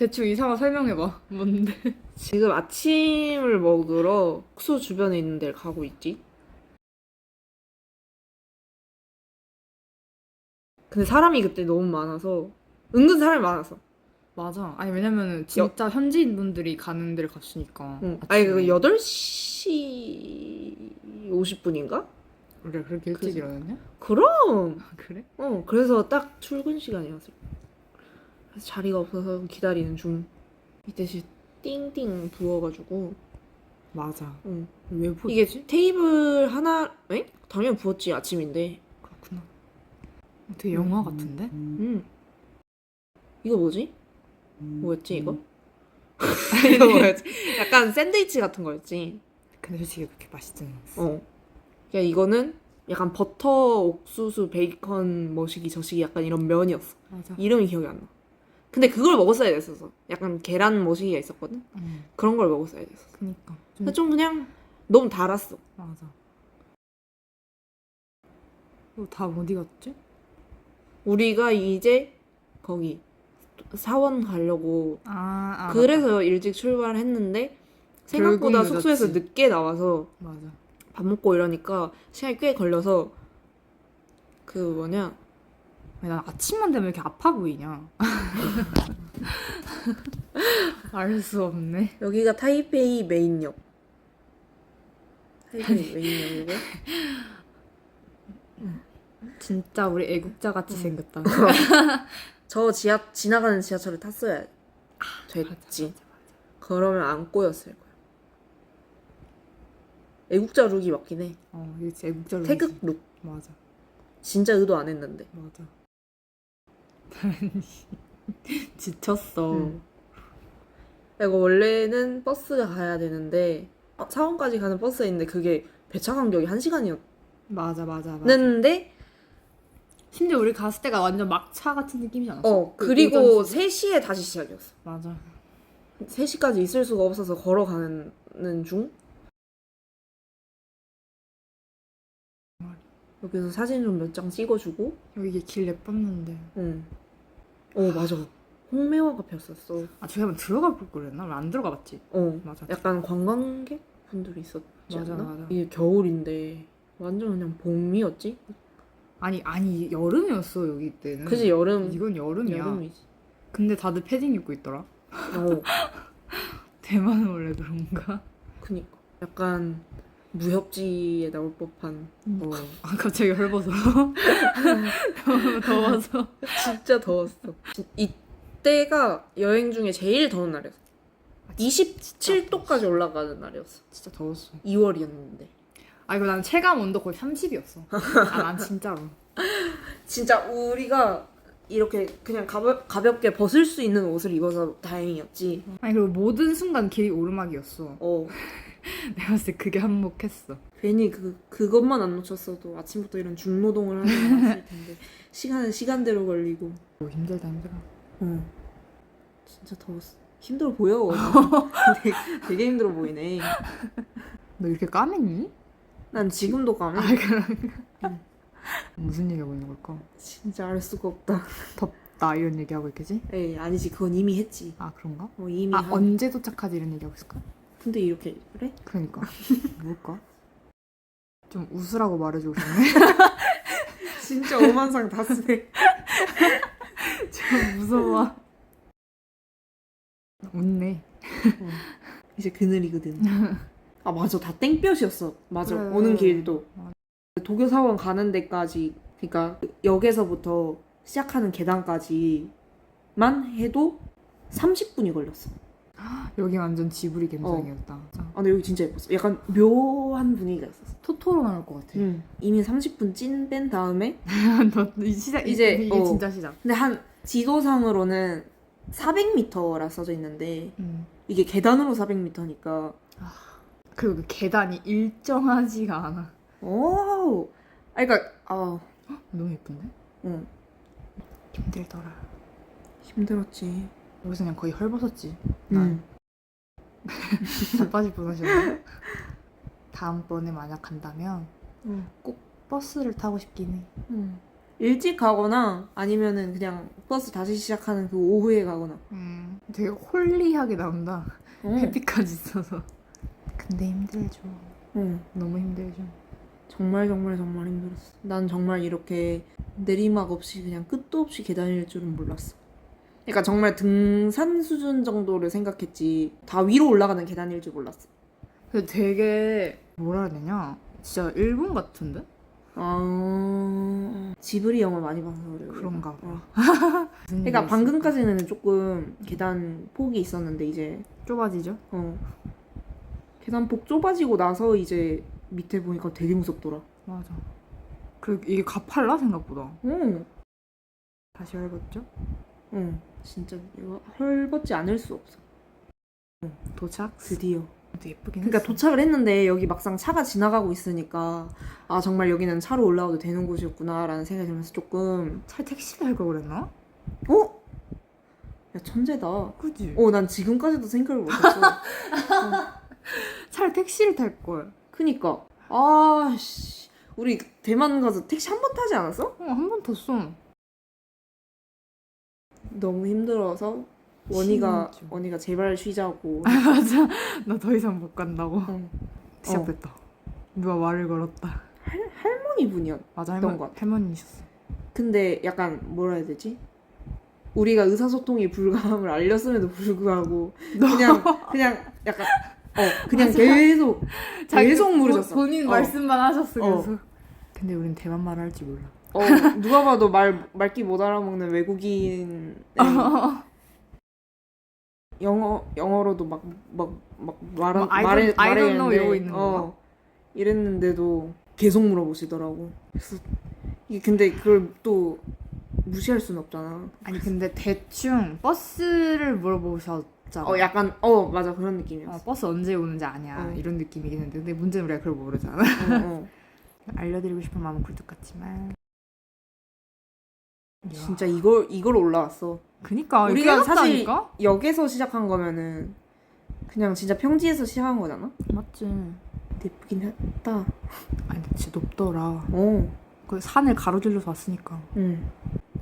대충 이상한 설명해봐. 뭔데? 지금 아침을 먹으러 숙소 주변에 있는 데를 가고 있지. 근데 사람이 그때 너무 많아서 은근 사람이 많았어. 맞아. 아니 왜냐면은 진짜 현지인 분들이 가는 데를 갔으니까. 응. 아니 그 8시 50분인가? 그래 그렇게 일찍. 일어났냐? 그럼. 아, 그래? 어, 그래서 딱 출근 시간이었어. 그래서 자리가 없어서 기다리는 중. 이때 시 띵띵 부어가지고. 맞아. 응. 왜 보? 이게 테이블 하나, 에? 당연히 부었지, 아침인데. 그렇구나. 어, 되게 영화 같은데? 음. 이거 뭐지? 뭐였지, 이거? 이거 뭐였지? 약간 샌드위치 같은 거였지. 근데 솔직히 그렇게 맛있진 않았어. 어. 야, 이거는 약간 버터, 옥수수, 베이컨, 머시기, 저시기 약간 이런 면이었어. 맞아. 이름이 기억이 안 나. 근데 그걸 먹었어야 됐었어. 약간 계란 머시기가 있었거든? 응. 그런 걸 먹었어야 됐었어. 그니까. 좀, 좀 그냥 너무 달았어. 맞아. 이거 다 어디 갔지? 우리가 이제 거기 사원 가려고 아, 아 그래서 일찍 출발했는데 생각보다 숙소에서 늦었지. 늦게 나와서 맞아. 밥 먹고 이러니까 시간이 꽤 걸려서 그 뭐냐 난 아침만 되면 왜 이렇게 아파 보이냐? 알 수 없네. 여기가 타이페이 메인역 타이페이 메인역이고 진짜 우리 애국자 같이 음. 생겼다. 저 지하 지나가는 지하철을 탔어야 됐지 그러면 안 꼬였을 거야 애국자 룩이 맞긴 해 어, 이게 애국자 태극 룩 맞아. 진짜 의도 안 했는데 맞아. 지쳤어. 음. 이거 원래는 버스가 가야 되는데 어, 사원까지 가는 버스가 있는데 그게 배차 간격이 1시간이었는데 맞아, 맞아, 맞아. 심지어 우리 갔을 때가 완전 막차 같은 느낌이지 않았어? 어 그 그리고 오전 시즌? 3시에 다시 시작이었어 맞아. 3시까지 있을 수가 없어서 걸어가는 중 여기서 사진 좀 몇 장 찍어주고 여기 길 예뻤는데. 응. 어 맞아 홍매화가 폈었어 아, 저기 한번 들어가 볼 거랬나? 왜안 들어가 봤지? 어 맞아. 약간 관광객 분들이 있었지 맞아, 않나? 맞아. 이게 겨울인데 완전 그냥 봄이었지 아니, 아니, 여름이었어, 여기 때는. 그지 여름 이건 여름이야. 여름이지 근데 다들 패딩 입고 있더라. 어 대만은 원래 그런가? 그니까 약간 무협지에 나올 법한 어. 아, 갑자기 헐벗어. 너무 더워서. 진짜 더웠어 진- 이때가 여행 중에 제일 더운 날이었어 아, 27도까지 올라가는 날이었어 진짜 더웠어. 2월이었는데 아, 이거 난 체감 온도 거의 30이었어. 아, 난 진짜로. 진짜 우리가 이렇게 그냥 가벼, 가볍게 벗을 수 있는 옷을 입어서 다행이었지 아니, 그리고 모든 순간 길이 오르막이었어. 어 내가 봤을 때 그게 한몫했어. 괜히 그 그것만 안 놓쳤어도 아침부터 이런 중노동을 하는 게 맞을 텐데 시간은 시간대로 걸리고 오, 힘들다, 힘들어. 어 진짜 더웠어 힘들어 보여 되게, 되게 힘들어 보이네 너 이렇게 까맸니? 난 지금도 가면 무슨 얘기하고 있는 걸까? 진짜 알 수가 없다 덥다 이런 얘기하고 있겠지? 에이 아니지 그건 이미 했지 아 그런가? 어 이미 아 한 언제 도착하지 이런 얘기하고 있을까? 근데 이렇게 그래? 그러니까. 뭘까? 좀 웃으라고 말해주고 싶네. 진짜 오만상 다 쓰네. 좀 무서워. 웃네. 이제 그늘이거든. 아 맞아. 다 땡볕이었어. 맞아. 그래. 오는 길도. 맞아. 도쿄 사원 가는 데까지 그러니까 역에서부터 시작하는 계단까지만 해도 30분이 걸렸어 여기 완전 지브리 감성이었다 진짜. 아 근데 여기 진짜 예뻤어 약간 묘한 분위기가 있었어 토토로 나올 것 같아 응. 이미 30분 찐 뺀 다음에 너 이 시작 이제, 이제 이게 어. 진짜 시작 근데 한 지도상으로는 400m라 써져 있는데 음. 이게 계단으로 400m니까 그리고 그 계단이 일정하지가 않아 오 아, 그러니까 아, 너무 예쁜데? 응 힘들더라 힘들었지. 여기서 그냥 거의 헐벗었지 난 응. 자빠질 뻔하셨네 다음번에 만약 간다면 응. 버스를 타고 싶긴 해 응. 일찍 가거나 아니면은 그냥 버스 다시 시작하는 그 오후에 가거나. 음, 되게 홀리하게 나온다. 어. 햇빛까지 있어서. 근데 힘들죠. 어. 너무 힘들죠. 정말 정말 정말 힘들었어. 난 정말 이렇게 내리막 없이 그냥 끝도 없이 계단일 줄은 몰랐어. 그러니까 정말 등산 수준 정도를 생각했지 다 위로 올라가는 계단일 줄 몰랐어. 근데 되게 뭐라 해야 되냐? 진짜 일본 같은데? 아 지브리 영화 많이 봐서 그래. 그런가 봐. 어. 무슨 그러니까 일이 방금까지는 조금 계단 폭이 있었는데 이제? 좁아지죠? 어 계단 폭 좁아지고 나서 이제 밑에 보니까 되게 무섭더라. 맞아. 그 이게 가팔라 생각보다. 응, 다시 얇았죠? 응, 진짜 이거 헐벗지 않을 수 없어. 도착. 드디어. 도 예쁘긴 그러니까 했어. 도착을 했는데 여기 막상 차가 지나가고 있으니까 아 정말 여기는 차로 올라와도 되는 곳이었구나라는 생각이 들면서 조금 차에 택시 탈걸 그랬나? 어? 야 천재다. 그지? 어 난 지금까지도 생각을 못했어. 차라리 택시를 탈 걸. 그니까 아씨 우리 대만 가서 택시 한 번 타지 않았어? 어, 한 번 탔어. 너무 힘들어서 원희가 진짜. 원희가 제발 쉬자고. 맞아. 나 더 이상 못 간다고. 응. 시작됐다. 누가 말을 걸었다. 할머니 분이었. 맞아, 했던 할머니, 것 같아. 할머니셨어. 근데 약간 뭐라 해야 되지? 우리가 의사소통이 불가함을 알렸음에도 불구하고 그냥 그냥 약간 어 그냥 맞아. 계속 계속 물으셨어. 본인 어. 말씀만 하셨어, 어. 계속. 근데 우린 대만 말을 할 줄 몰라. 어 누가 봐도 말 말귀 못 알아먹는 외국인 영어 영어로도 막 막막 I don't- 말해 I don't know 말했는데, 이러고 있는 어, 이랬는데도 계속 물어보시더라고. 그래서 이게 근데 그걸 또 무시할 순 없잖아. 아니, 근데 대충 버스를 물어보셨잖아. 어 약간 어 맞아 그런 느낌이었어. 어, 버스 언제 오는지 아냐 어. 이런 느낌이긴 했는데 근데 문제는 우리가 그걸 모르잖아 어, 어. 알려드리고 싶은 마음은 굴뚝 같지만 진짜 이걸 이걸 올라왔어. 그니까 우리가 사실- 역에서 시작한 거면은 그냥 진짜 평지에서 시작한 거잖아. 맞지 예쁘긴 했다. 아니 근데 진짜 높더라 어, 그 산을 가로질러서 왔으니까 응,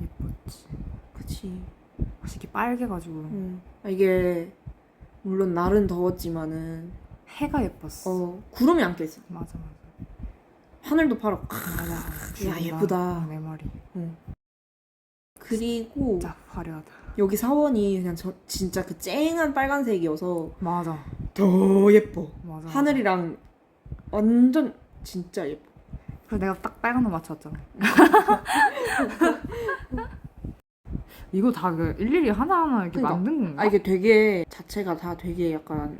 예뻤지 그치. 확실히 빨개가지고 응. 아, 이게 물론 날은 더웠지만은 해가 예뻤어 어 구름이 안 껴있어. 맞아 맞아 하늘도 파랗고. 맞아 죽인다. 예쁘다. 내 말이 그리고 진짜 화려하다 여기 사원이 그냥 저, 진짜 그 쨍한 빨간색이어서 맞아 더 예뻐. 맞아 하늘이랑 완전 진짜 예뻐. 그래서 내가 딱 빨간 거 맞췄잖아 이거 다 그 일일이 하나하나 이렇게 그러니까. 만든 건가? 아 이게 되게 자체가 다 되게 약간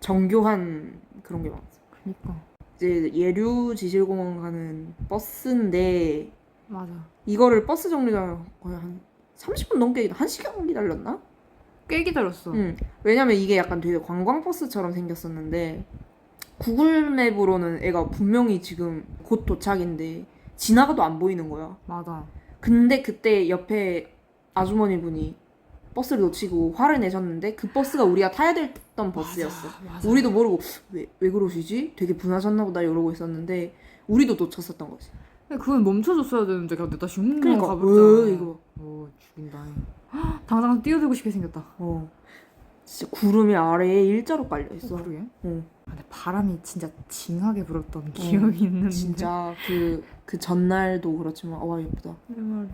정교한 그런 게 많았어. 그니까 이제 예류 지질공원 가는 버스인데 맞아 이거를 버스 정류장 거의 한 30분 넘게 한 시간 기다렸나? 꽤 기다렸어 응. 왜냐면 이게 약간 되게 관광 버스처럼 생겼었는데 구글 맵으로는 애가 분명히 지금 곧 도착인데 지나가도 안 보이는 거야. 맞아 근데 그때 옆에 아주머니 분이 버스를 놓치고 화를 내셨는데 그 버스가 우리가 타야 됐던 버스였어. 맞아, 맞아. 우리도 모르고 왜, 왜 그러시지? 되게 분하셨나 보다 이러고 있었는데 우리도 놓쳤었던 거지. 근데 그건 멈춰줬어야 되는데 근데 다시 흉 그러니까. 왜? 이거. 오 죽인다. 헉, 당장 뛰어들고 싶게 생겼다. 어. 진짜 구름이 아래에 일자로 깔려 있어. 어, 그러게? 어, 아, 근데 바람이 진짜 징하게 불었던 기억이 있는데. 진짜 그 그 전날도 그렇지만 와 예쁘다. 내 말이.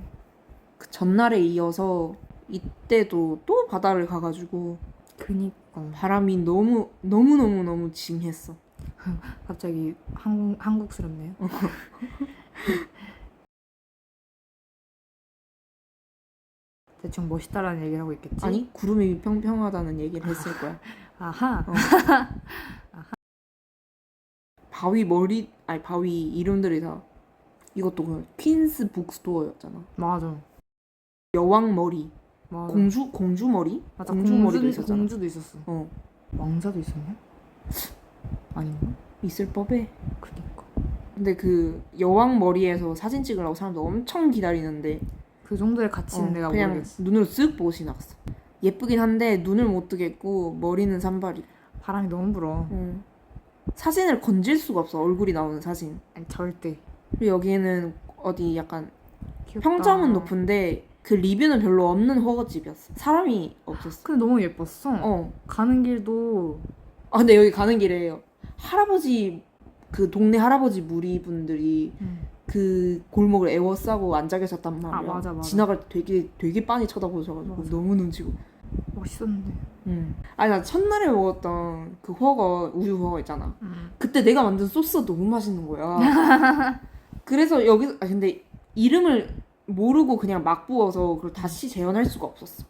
그 전날에 이어서 이때도 또 바다를 가가지고 그니까. 바람이 너무 너무 너무 너무 징했어. 갑자기 한국, 한국스럽네요 대충 멋있다라는 얘기를 하고 있겠지? 아니 구름이 평평하다는 얘기를 했을 거야. 아하 바위 머리 아니 바위 이름들이 다 이것도 그 퀸스 북스토어였잖아. 맞아 여왕 머리, 맞아 공주 공주 머리, 맞아 공주 공주, 머리도 있었잖아. 공주도 있었어 어 왕자도 있었냐? 아닌가? 있을 법해. 그니까 근데 그 여왕 머리에서 사진 찍으려고 사람들 엄청 기다리는데 그 정도의 가치는 어, 내가 그냥 모르겠어 눈으로 쓱 보고 지나갔어. 예쁘긴 한데 눈을 못 뜨겠고 머리는 산발이. 바람이 너무 불어 어. 사진을 건질 수가 없어 얼굴이 나오는 사진. 아니 절대 그리고 여기는 어디 약간 귀엽다. 평점은 높은데 그 리뷰는 별로 없는 허거집이었어. 사람이 없었어. 근데 너무 예뻤어. 어. 가는 길도 아 근데 여기 가는 길에 할아버지 그 동네 할아버지 무리분들이 그 골목을 애워싸고 앉아 계셨단 말이야. 아, 맞아, 맞아. 지나갈 때 되게 되게 빤히 쳐다보셔가지고 맞아. 너무 눈치고. 멋있었는데. 응. 아니 나 첫날에 먹었던 그 허거 우유 허거 있잖아. 음. 그때 내가 만든 소스가 너무 맛있는 거야. 그래서 여기 아 근데 이름을 모르고 그냥 막 부어서 그걸 다시 재현할 수가 없었어.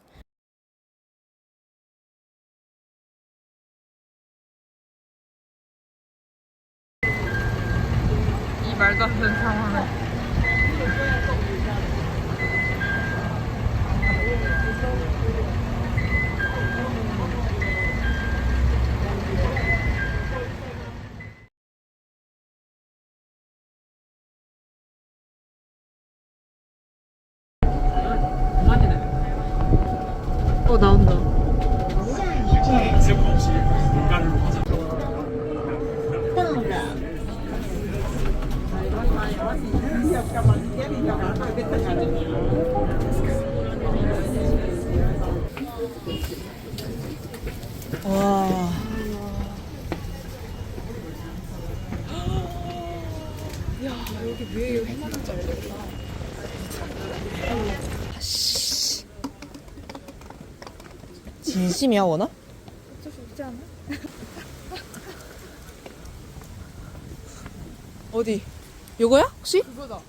진심이야 원아? 어쩔 수 없지 않아? 어디? 요거야 혹시? 그거다.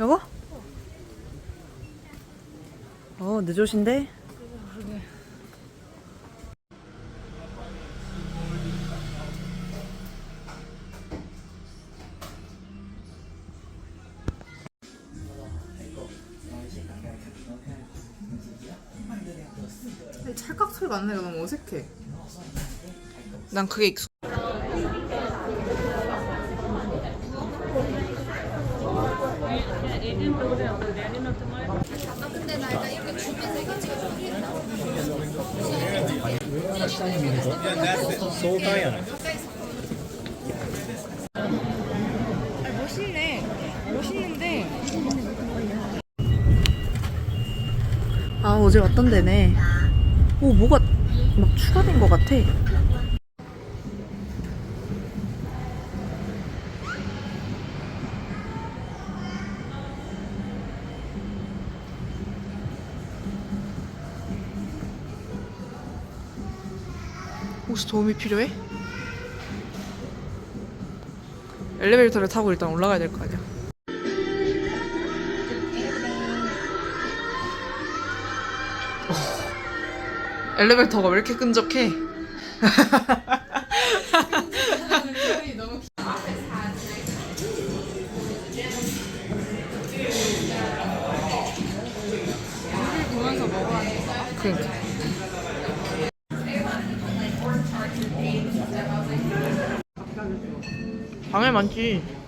요거? 어 늦으신데? 어색해. 난 그게 익숙. 멋있네. 멋있는데. 아 어제 왔던 데네. 오 뭐가 막 추가된 것 같아. 혹시 도움이 필요해? 엘리베이터를 타고 일단 올라가야 될 거 아니야. 엘리베이터가 왜 이렇게 끈적해? 방에 많지.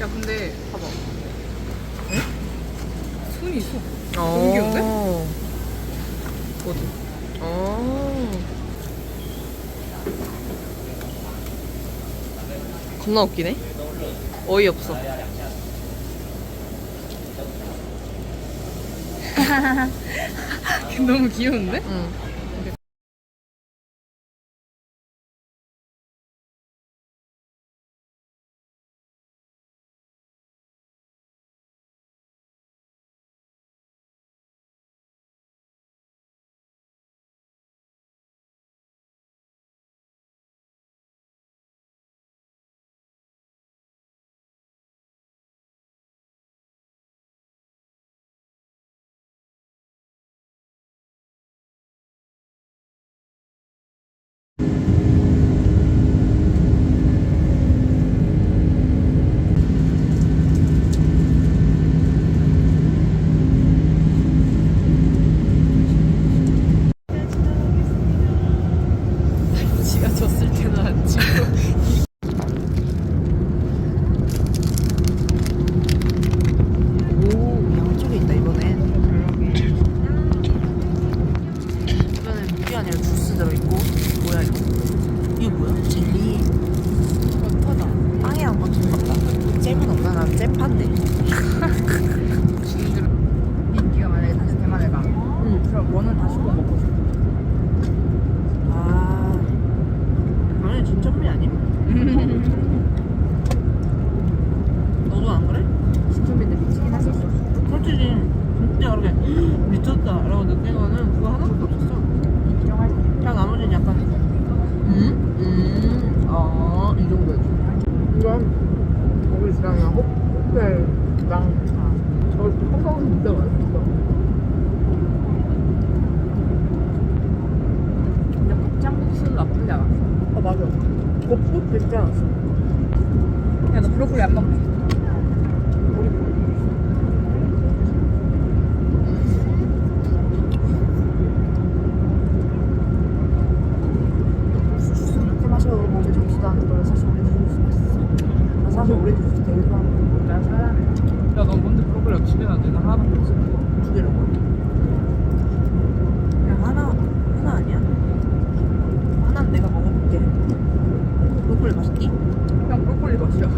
야 근데 봐봐. 손이 있어. 너무 귀여운데? 어디? 어. 겁나 웃기네. 어이없어. 너무 귀여운데? 응. 지가 졌을 때는 안 치고. 오, 양쪽에 있다 이번엔. 이번엔 물이 아니라 주스 들어있고. 뭐야 이거? 이거 뭐야? 젤리. 어떡하다. 빵이랑 버튼 같다. 잼은 없나? 난 잼판데. 민기가 만약에 다시 대만에 가. 응. 그럼 뭐는 다시 꼭 먹고 싶어. 아. 아니 진천미 아님? 너도 안 그래? 진짜인데 미치긴 했었어. 솔직히 진짜 그렇게 미쳤다라고 느낀 거는 그거 하나밖에 없었어. 그냥 나머지는 약간 음? 음? 아, 이 정도였지. 이건 거기 지나면 호텔랑 저 햄버거 진짜 맛있어. 근데 곱창국수도 나쁘지 않았어. 아 맞아. 곱고 괜찮았어. 야, 너 브로콜리 안 먹니? 이렇게 마셔 몸에 좋지도 않은 걸 사실 오렌지 주스 맛있어. 나 사실 주스 되게 좋아하는 난 사랑해. 야, 너 뭔데 브로콜리 집에 놨는데 나 하나밖에 없어. 두먹어. 그냥 하나, 하나 아니야? 하나는 내가 먹어볼게. 브로콜리 맛있니? 그냥 브로콜리 맛이야.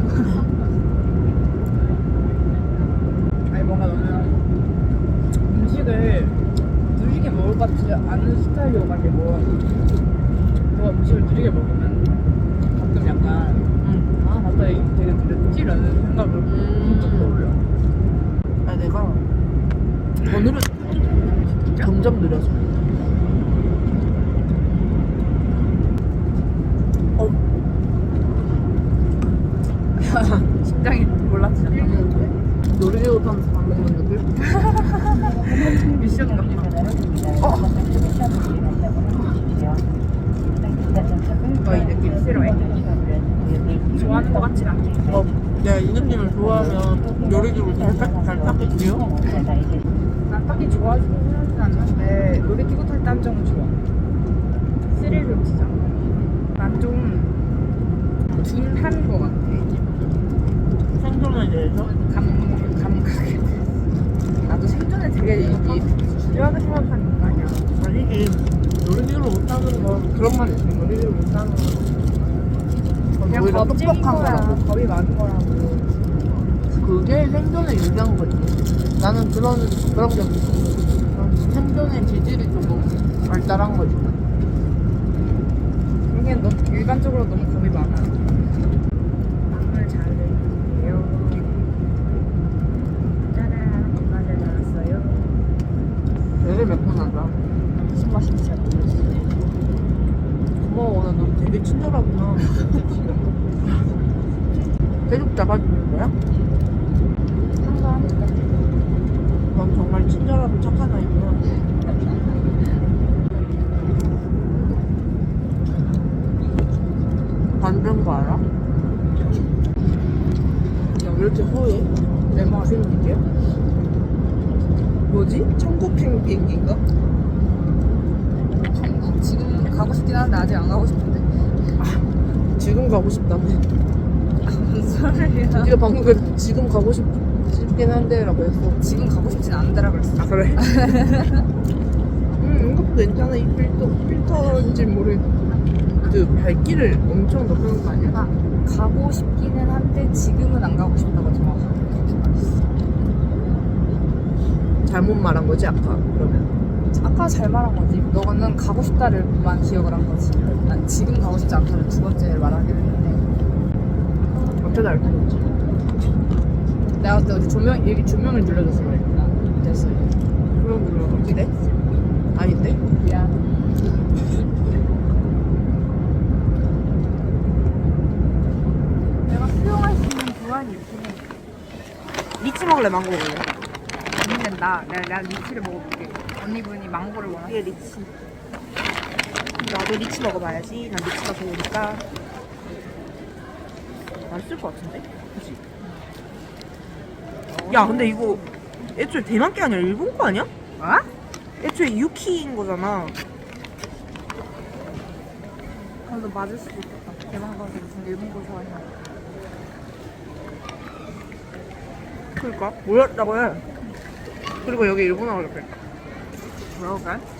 아니 뭔가 너는 음식을 느리게 먹을 것 같지 않은 스타일이어가지고 너가 음식을 느리게 먹으면 가끔 약간 응. 아 맞다 이게 되게 느끼라는 생각을 문득 떠올려. 아니, 내가 더 느려, 점점 느려져. 심장이 몰랐지 않나? 놀이기구 타면서 밥 먹는 느낌? 미션 같다. 너이 느낌 싫어해? 좋아하는 것 같진 않게. 어, 내가 이 느낌을 좋아하면 요리기를 잘, 닦- 잘 닦겠지요? 난 딱히 좋아하지는 않는데 놀이기구 탈 때 한정은 좋아 스릴 금지잖아 난좀 둔한 거 같아 생존에 대해서? 감, 감각에 나도 생존에 되게 중요하게 생각하는 인간이야 아니지. 놀이기를 못하는 건 그런 말 있어. 놀이기구 못 타는 거. 그냥 겁쟁인 거야 거라고. 겁이 많은 거라고 그게 생존에 유리한 거지. 나는 그런 그런 게 없어. 생존의 기질이 조금 발달한 거지. 여기는 너 일반적으로 너무 겁이 많아 오늘 잘 들을게요 짜란 얼마 잘 나왔어요 되게 매콤하다. 무슨 맛인지 잘 모르겠어 고마워. 나 너 되게 친절하구나. 계속 잡아주는 거야? 한가하니까 넌 정말 친절하고 착한 아이구나. 만든 거 알아? 야, 왜 이렇게 허해? 내 맛은 이게 뭐지? 천국 행 비행기인가? 전국 지금 가고 싶긴 한데 아직 안 가고 싶은데 지금 가고 싶다며. 무슨 네가 방금 그 지금 가고 싶, 싶긴 한데 라고 했어. 지금 가고 싶진 않더라 그랬어. 아 그래? 음 이것도 괜찮아 이 필터 필터인지 모르겠는데 그 밝기를 엄청 높여놓은 거 아니야? 아, 가고 싶기는 한데 지금은 안 가고 싶다고 정확하게 그렇게 말했어. 잘못 말한 거지 아까 그러면 아까 잘 말한 거지. 너는 가고 싶다를만 기억을 한 거지. 난 지금 가고 싶지 않다를 두 번째를 말하기로 했는데. 어쩌다 알고 있지 내가 그때 어디 조명, 여기 조명을 눌러줘서 그래. 됐어. 그럼 그럼 어떻게 돼? 아닌데? 미안. 내가 수용할 교환이 있긴 해. 리치 먹을래 망고 먹을래? 언니는 나, 내가, 내가 리치를 먹어볼게. 언니분이 망고를 원하시 이게 리치 나도 리치 먹어봐야지 난 리치가 좋으니까 맛있을 것 같은데? 그치? 야 근데 이거 애초에 대만 게 아니라 일본 거 아니야? 어? 애초에 유키인 거잖아 그래도 맞을 수도 있겠다. 대만 가서 무슨 일본 거 좋아하냐. 그러니까 몰랐다고 해 그리고 여기 일본어가 이렇게 뭐라고 해?